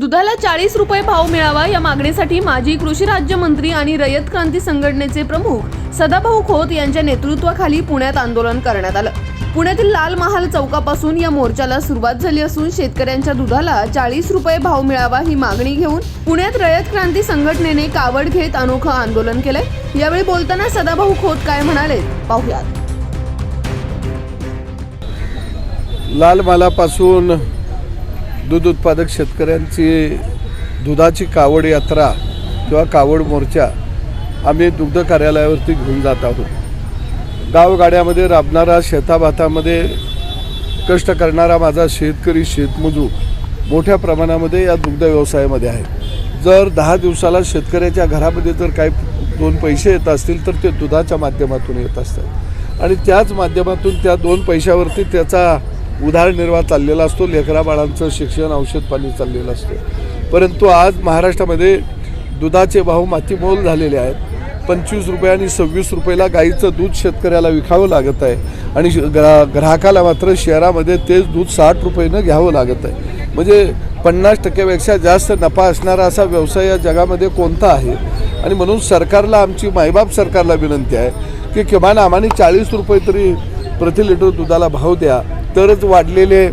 दुधाला चाळीस रुपये भाव मिळावा या मागणीसाठी माजी कृषी राज्यमंत्री आणि रयत क्रांती संघटनेचे प्रमुख सदाभाऊ खोत यांच्या नेतृत्वाखाली पुण्यात आंदोलन करण्यात आलं. पुण्यातील लाल महाल चौकापासून या मोर्चाला सुरुवात झाली असून शेतकऱ्यांच्या दुधाला चाळीस रुपये भाव मिळावा ही मागणी घेऊन पुण्यात रयत क्रांती संघटनेने कावड घेत अनोखं आंदोलन केलंय. यावेळी बोलताना सदाभाऊ खोत काय म्हणाले पाहुयात. लाल महालापासून दूध उत्पादक शेतकऱ्यांची दुधाची कावड यात्रा किंवा कावड मोर्चा आम्ही दुग्ध कार्यालयावरती घेऊन जात आहोत. गावगाड्यामध्ये राबणारा शेताभातामध्ये कष्ट करणारा माझा शेतकरी शेतमजूर मोठ्या प्रमाणामध्ये या दुग्ध व्यवसायामध्ये आहे. जर दहा दिवसाला शेतकऱ्याच्या घरामध्ये जर काही दोन पैसे येत असतील तर ते दुधाच्या माध्यमातून येत असतात. आणि त्याच माध्यमातून त्या दोन पैशावरती त्याचा उदारनिर्वाह चाललेला असतो लेकराबाळांचं शिक्षण औषध पाणी चाललेलं असतं. परंतु आज महाराष्ट्रामध्ये दुधाचे भाव मातीमोल झालेले आहेत. पंचवीस रुपये आणि सव्वीस रुपयाला गाईचं दूध शेतकऱ्याला विकावं लागत आहे. आणि श- ग्रा ग्राहकाला मात्र शहरामध्ये तेच दूध साठ रुपयेनं घ्यावं लागत आहे. म्हणजे पन्नास टक्क्यापेक्षा जास्त नफा असणारा असा व्यवसाय या जगामध्ये कोणता आहे? आणि म्हणून सरकारला आमची मायबाप सरकारला विनंती आहे की किमान आम्हाने चाळीस रुपये तरी प्रति लिटर दुधाला भाव द्या. तरच वाढलेले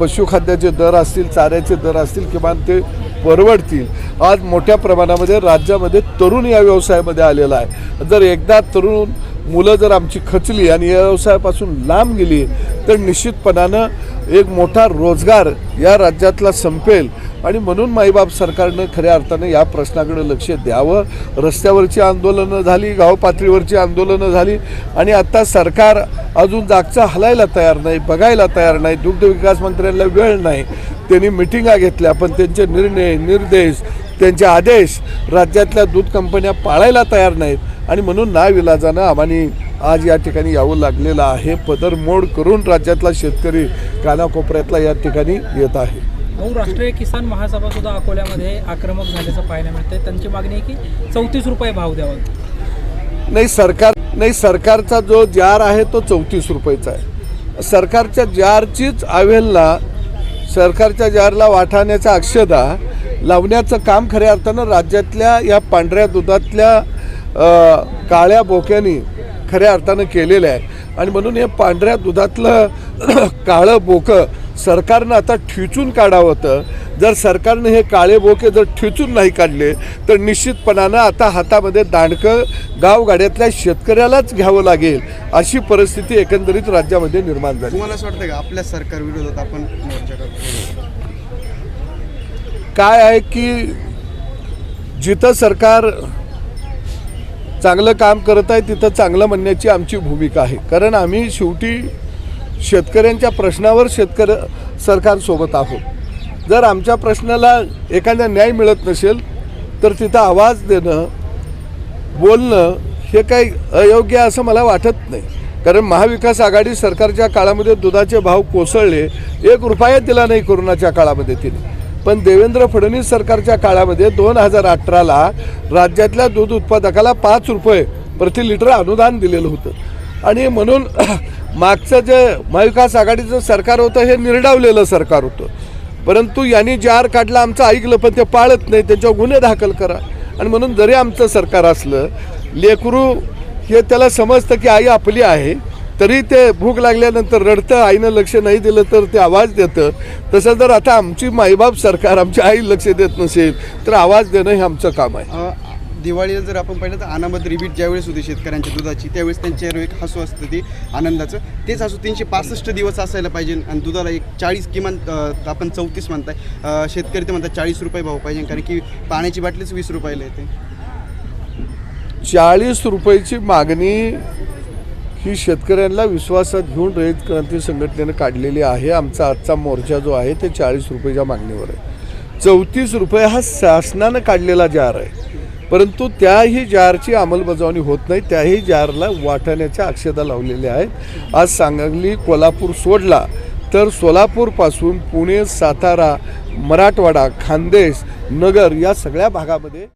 पशुखाद्याचे दर असतील चाऱ्याचे दर असतील किमान ते परवडतील. आज मोठ्या प्रमाणामध्ये राज्यामध्ये तरुण या व्यवसायामध्ये आलेला आहे. जर एकदा तरुण मुलं जर आमची खचली आणि या व्यवसायापासून लांब गेली तर निश्चितपणानं एक मोठा रोजगार या राज्यातला संपेल. आणि म्हणून माईबाप सरकारनं खऱ्या अर्थानं या प्रश्नाकडे लक्ष द्यावं. रस्त्यावरची आंदोलनं झाली गाव पातळीवरची आंदोलनं झाली आणि आता सरकार अजून जागचा हलायला तयार नाही बघायला तयार नाही दुग्धविकास मंत्र्यांना वेळ नाही. त्यांनी मिटिंगा घेतल्या पण त्यांचे निर्णय निर्देश त्यांचे आदेश राज्यातल्या दूध कंपन्या पाळायला तयार नाहीत. आणि म्हणून नाविलाजानं आम्हाने आज या ठिकाणी यावं लागलेलं आहे. पदरमोड करून राज्यातला शेतकरी कानाकोपऱ्यातला या ठिकाणी येत आहे. भाऊ राष्ट्रीय किसान महासभा सुद्धा अकोल्यामध्ये आक्रमक झाल्याचं पाहायला मिळतंय. त्यांची मागणी आहे की चौतीस रुपये भाव द्यावा. नाही सरकार नाही सरकारचा जो जार आहे तो चौतीस रुपयेचा आहे. सरकारच्या जारचीच आव्हेलला सरकारच्या जारला वाठाण्याचा अक्षदा लावण्याचं काम खऱ्या अर्थानं राज्यातल्या या पांढऱ्या दुधातल्या काळ्या बोक्यांनी खऱ्या अर्थानं केलेलं आहे. आणि म्हणून हे पांढऱ्या दुधातलं काळं बोकं सरकारनं आता ठिचून काढावं होतं. जर सरकारनं हे काळे बोके जर ठिचून नाही काढले तर निश्चितपणानं आता हातामध्ये दांडकं गावगाड्यातल्या शेतकऱ्यालाच घ्यावं लागेल अशी परिस्थिती एकंदरीत राज्यामध्ये निर्माण झाली. तुम्हाला असं वाटतं का? आपल्या सरकार विरोधात आपण काय आहे की जिथं सरकार चांगलं काम करत आहे तिथं चांगलं म्हणण्याची आमची भूमिका आहे. कारण आम्ही शेवटी शेतकऱ्यांच्या प्रश्नावर शेतकरी सरकारसोबत आहोत. जर आमच्या प्रश्नाला एखादा न्याय मिळत नसेल तर तिथं आवाज देणं बोलणं हे काही अयोग्य आहे असं मला वाटत नाही. कारण महाविकास आघाडी सरकारच्या काळामध्ये दुधाचे भाव कोसळले एक रुपया दिला नाही कोरोनाच्या काळामध्ये तिने. पण देवेंद्र फडणवीस सरकारच्या काळामध्ये दोन हजार अठराला राज्यातल्या दूध उत्पादकाला पाच रुपये प्रति लिटर अनुदान दिलेलं होतं. आणि म्हणून मागचं जे महाविकास आघाडीचं सरकार होतं हे निर्डावलेलं सरकार होतं. परंतु यांनी जार काढला आमचं ऐकलं पण ते पाळत नाही त्यांच्यावर गुन्हे दाखल करा. आणि म्हणून जरी आमचं सरकार असलं लेकरू हे त्याला समजतं की आई आपली आहे तरी ते भूक लागल्यानंतर रडतं आईनं लक्ष नाही दिलं तर ते आवाज देतं. तसं जर आता आमची माईबाप सरकार आमची आई लक्ष देत नसेल तर आवाज देणं हे आमचं काम आहे. दिवाळीला जर आपण पाहिलं तर अनामत रिबीट ज्यावेळेस होती शेतकऱ्यांच्या दुधाची त्यावेळेस त्यांच्यावर एक हसू असतं ते आनंदाचं. तेच हसू तीनशे पासष्ट दिवस असायला पाहिजे आणि दुधाला एक चाळीस किमान आपण चौतीस म्हणताय शेतकरी ते म्हणतात चाळीस रुपये भाव पाहिजे कारण की पाण्याची बाटलीच वीस रुपयाला येते. चाळीस रुपयाची मागणी ही शेतकऱ्यांना विश्वासात घेऊन रयत क्रांती संघटनेनं काढलेली आहे. आमचा आजचा मोर्चा जो आहे ते चाळीस रुपयाच्या मागणीवर आहे. चौतीस रुपये हा शासनानं काढलेला जार आहे. परंतु त्याही जारची अंमलबजावणी होत नाही त्याही जारला वाटाण्याच्या अक्षता लावलेल्या आहेत. आज सांगली कोल्हापूर सोडला तर सोलापूरपासून पुणे सातारा मराठवाडा खानदेश नगर या सगळ्या भागामध्ये